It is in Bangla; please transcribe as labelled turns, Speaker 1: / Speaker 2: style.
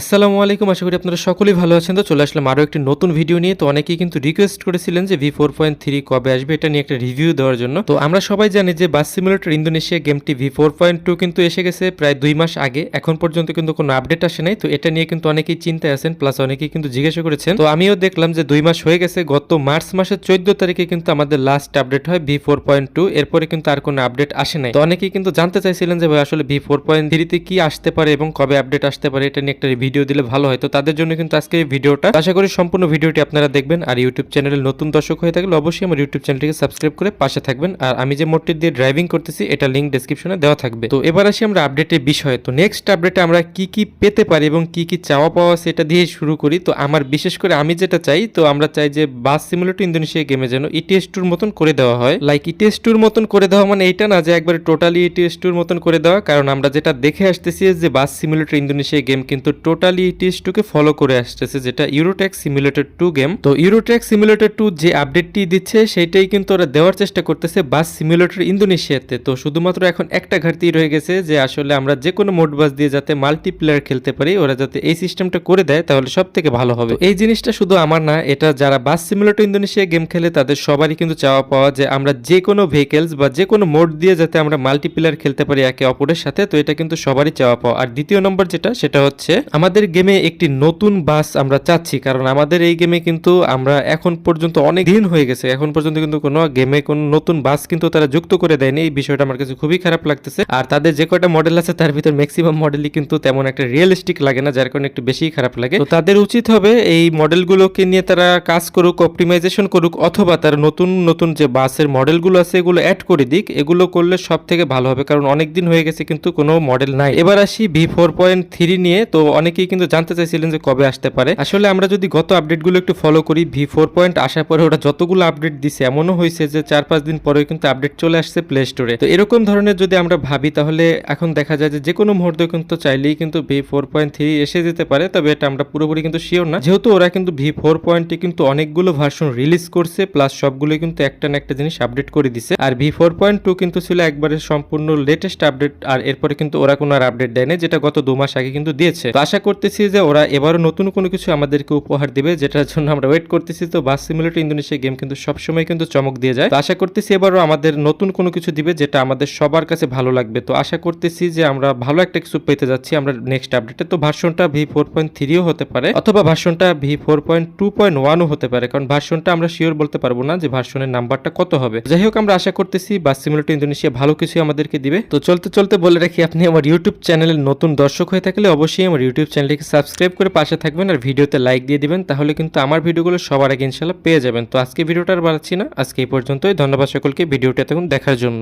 Speaker 1: আসসালামু আলাইকুম, আশা করি আপনারা সকলেই ভালো আছেন। তো চলে আসলাম আরও একটি নতুন ভিডিও নিয়ে। তো অনেকেই কিন্তু রিকোয়েস্ট করেছিলেন যে ভি ফোর পয়েন্ট থ্রি কবে আসবে, এটা নিয়ে একটা রিভিউ দেওয়ার জন্য। তো আমরা সবাই জানি যে বাস সিমুলেটর ইন্দোনেশিয়া গেমটি ভি ফোর পয়েন্ট টু কিন্তু এসে গেছে প্রায় দুই মাস আগে। এখন পর্যন্ত কিন্তু কোনো আপডেট আসে নাই। তো এটা নিয়ে কিন্তু অনেকেই চিন্তায় আছেন প্লাস অনেকেই কিন্তু জিজ্ঞাসা করেছেন। তো আমিও দেখলাম যে দুই মাস হয়ে গেছে। গত মার্চ মাসের চোদ্দ তারিখে কিন্তু আমাদের লাস্ট আপডেট হয় ভি ফোর পয়েন্ট টু এরপরে কিন্তু আর কোনো আপডেট আসে নাই। তো অনেকেই কিন্তু জানতে চাইছিলেন যে ভাই, আসলে ভি ফোর পয়েন্ট থ্রিতে কি আসতে পারে এবং কবে আপডেট আসতে পারে, এটা নিয়ে একটা ভিডিও দিলে ভালো হয়। তো তাদের জন্য কিন্তু আজকে এই ভিডিওটা। আশা করি সম্পূর্ণ ভিডিওটি আপনারা দেখবেন আর ইউটিউব চ্যানেলের নতুন দর্শক হয়ে থাকলে অবশ্যই আমার ইউটিউব চ্যানেলটিকে সাবস্ক্রাইব করে পাশে থাকবেন। আর আমি যে মোটটি দিয়ে ড্রাইভিং করতেছি, এটা লিঙ্ক ডেসক্রিপশনে দেওয়া থাকবে। তো এবার আসি আমরা আপডেটের বিষয়ে। তো নেক্সট আপডেটে আমরা কি কি পেতে পারি এবং কি কি চাওয়া পাওয়া সেটা দিয়ে শুরু করি। তো আমার বিশেষ করে আমি যেটা চাই, তো আমরা চাই যে বাস সিমুলেটর ইন্দোনেশিয়া গেমে যেন ইটিএস টুর মতন করে দেওয়া হয়। লাইক ইটিএস টুর মতন করে দেওয়া মানে এইটা না যে একবারে টোটালি ইটিএস টুর মতন করে দেওয়া। কারণ আমরা যেটা দেখে আসতেছি যে বাস সিমুলেটর ইন্দোনেশিয়া গেম কিন্তু টোটালি ইটিএস টুকে ফলো করে আসতেছে যেটা ইউরোট্যাক সিমুলেটর টু গেম তো ইউরোট্যাক সিমুলেটর টু যে আপডেটটি দিচ্ছে সেটাই কিন্তু ওরা দেওয়ার চেষ্টা করতেছে বাস সিমুলেটর ইন্দোনেশিয়াতে তো শুধুমাত্র এখন একটা ঘাটতি রয়ে গেছে যে আসলে আমরা যে কোনো মোড বাস দিয়ে যাতে মাল্টিপ্লেয়ার খেলতে পারি ওরা যাতে এই সিস্টেমটা করে দেয় তাহলে সব থেকে ভালো হবে এই জিনিসটা শুধু আমার না এটা যারা বাস সিমুলেটর ইন্দোনেশিয়া গেম খেলে তাদের সবারই কিন্তু চাওয়া পাওয়া যে আমরা যে কোনো ভেহিকেলস বা যে কোনো মোড দিয়ে যাতে আমরা মাল্টিপ্লেয়ার খেলতে পারি একে অপরের সাথে তো এটা কিন্তু সবারই চাওয়া পাওয়া আর দ্বিতীয় নম্বর যেটা সেটা হচ্ছে আমাদের গেমে একটি নতুন বাস আমরা চাচ্ছি, কারণ আমাদের এই গেমে কিন্তু আমরা এখন পর্যন্ত অনেক দিন হয়ে গেছে। এখন পর্যন্ত কিন্তু কোনো গেমে কোনো নতুন বাস কিন্তু তারা যুক্ত করে দেয়নি। এই বিষয়টা আমার কাছে খুবই খারাপ লাগতেছে। আর তাদের যে কয়টা মডেল আছে, তার ভিতর ম্যাক্সিমাম মডেলই কিন্তু তেমন একটা রিয়েলিস্টিক লাগে না, যার কারণে একটু বেশি খারাপ লাগে। তো তাদের উচিত হবে এই মডেলগুলোকে নিয়ে তারা কাজ করুক অপটিমাইজেশন করুক, অথবা তারা নতুন নতুন যে বাসের মডেলগুলো আছে, এগুলো অ্যাড করে দিক। এগুলো করলে সব থেকে ভালো হবে, কারণ অনেক দিন হয়ে গেছে কিন্তু কোনো মডেল নাই। এবার আসি ভি ফোর পয়েন্ট থ্রি নিয়ে। তো অনেকেই কিন্তু জানতে চাইছিলেন যে কবে আসতে পারে। আসলে আমরা যদি গত আপডেটগুলো একটু ফলো করি, ভি ফোর পয়েন্ট আসার পরে ওরা যতগুলো আপডেট দিছে, এমনও হয়েছে যে চার পাঁচ দিন পরেও কিন্তু আপডেট চলে আসছে প্লে স্টোরে তো এরকম ধরনের যদি আমরা ভাবি, তাহলে এখন দেখা যায় যে যে কোনো মুহূর্তে কিন্তু চাইলেই কিন্তু ভি ফোর পয়েন্ট থ্রি এসে যেতে পারে, তবে এটা আমরা পুরোপুরি কিন্তু শিওর না। যেহেতু ওরা কিন্তু ভি ফোর পয়েন্টে কিন্তু অনেকগুলো ভার্সন রিলিজ করছে প্লাস সবগুলো কিন্তু একটা না একটা জিনিস আপডেট করে দিছে। আর ভি ফোর পয়েন্ট টু কিন্তু ছিল একবারে সম্পূর্ণ লেটেস্ট আপডেট আর এরপরে কিন্তু ওরা কোনো আর আপডেট দেয়নি, যেটা গত দু মাস আগে কিন্তু দিয়েছে। তো আশা করতেছি যে ওরা এবারও নতুন কোনো কিছু আমাদেরকে উপহার দিবে, যেটার জন্য আমরা ওয়েট করতেছি। তো বাস সিমুলেটর ইন্দোনেশিয়া গেম কিন্তু সবসময় কিন্তু চমক দিয়ে যায়। তো আশা করতেছি এবারও আমাদের নতুন কোনো কিছু দিবে, যেটা আমাদের সবার কাছে ভালো লাগবে। তো আশা করতেছি যে আমরা ভালো একটা কিছু পেতে যাচ্ছি আমরা নেক্সট আপডেটে তো ভার্সনটা ভি ফোর পয়েন্ট থ্রিও হতে পারে, অথবা ভার্সনটা V four point two point ওয়ানও হতে পারে। কারণ ভার্সনটা আমরা শিওর বলতে পারব না যে ভার্সনের নাম্বারটা কত হবে। যাই হোক, আমরা আশা করতেছি বাস সিমুলেটর ইন্দোনেশিয়া ভালো কিছু আমাদেরকে দিবে। তো চলতে চলতে বলে রাখি, আপনি আমার ইউটিউব চ্যানেলের নতুন দর্শক হয়ে থাকলে অবশ্যই আমার ইউটিউব চ্যানেলটিকে সাবস্ক্রাইব করে পাশে থাকবেন আর ভিডিওতে লাইক দিয়ে দিবেন, তাহলে কিন্তু আমার ভিডিওগুলো সবার আগে ইনশাল্লাহ পেয়ে যাবেন। তো আজকে ভিডিওটা আর বাড়াচ্ছি না। আজকে এই পর্যন্তই। ধন্যবাদ সকলকে। ভিডিওটা তখন দেখার জন্য।